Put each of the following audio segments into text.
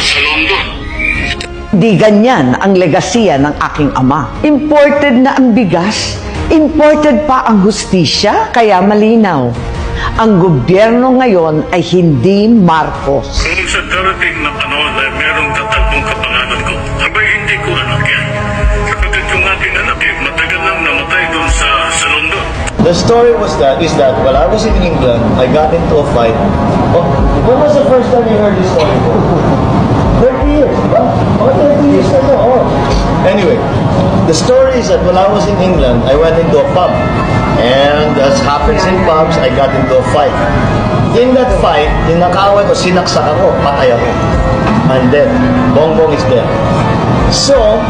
sa London. Di ganyan ang legasiya ng aking ama. Imported na ang bigas, imported pa ang hustisya, kaya malinaw. Ang gobyerno ngayon ay hindi Marcos. Kung sa darating na panahon ay merong tatalbong kapangalan The story was that is that while I was in England, I got into a fight. Oh, when was the first time you heard this story? 30 years, diba? Oh, 30 years ago. Oh. Anyway, the story is that while I was in England, I went into a pub. And as happens in pubs, I got into a fight. In that fight, ninakaway ko, sinaksak ako, patay ako. I'm dead. Bongbong is dead. So,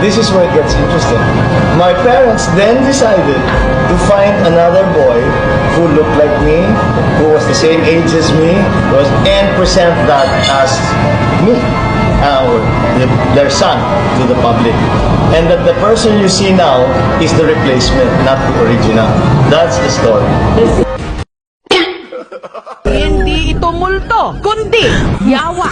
this is where it gets interesting. My parents then decided to find another boy who looked like me, who was the same age as me, was and present that as me, uh, the- their son to the public. And that the person you see now is the replacement, not the original. That's the story. Hindi ito multo, kundi yawa.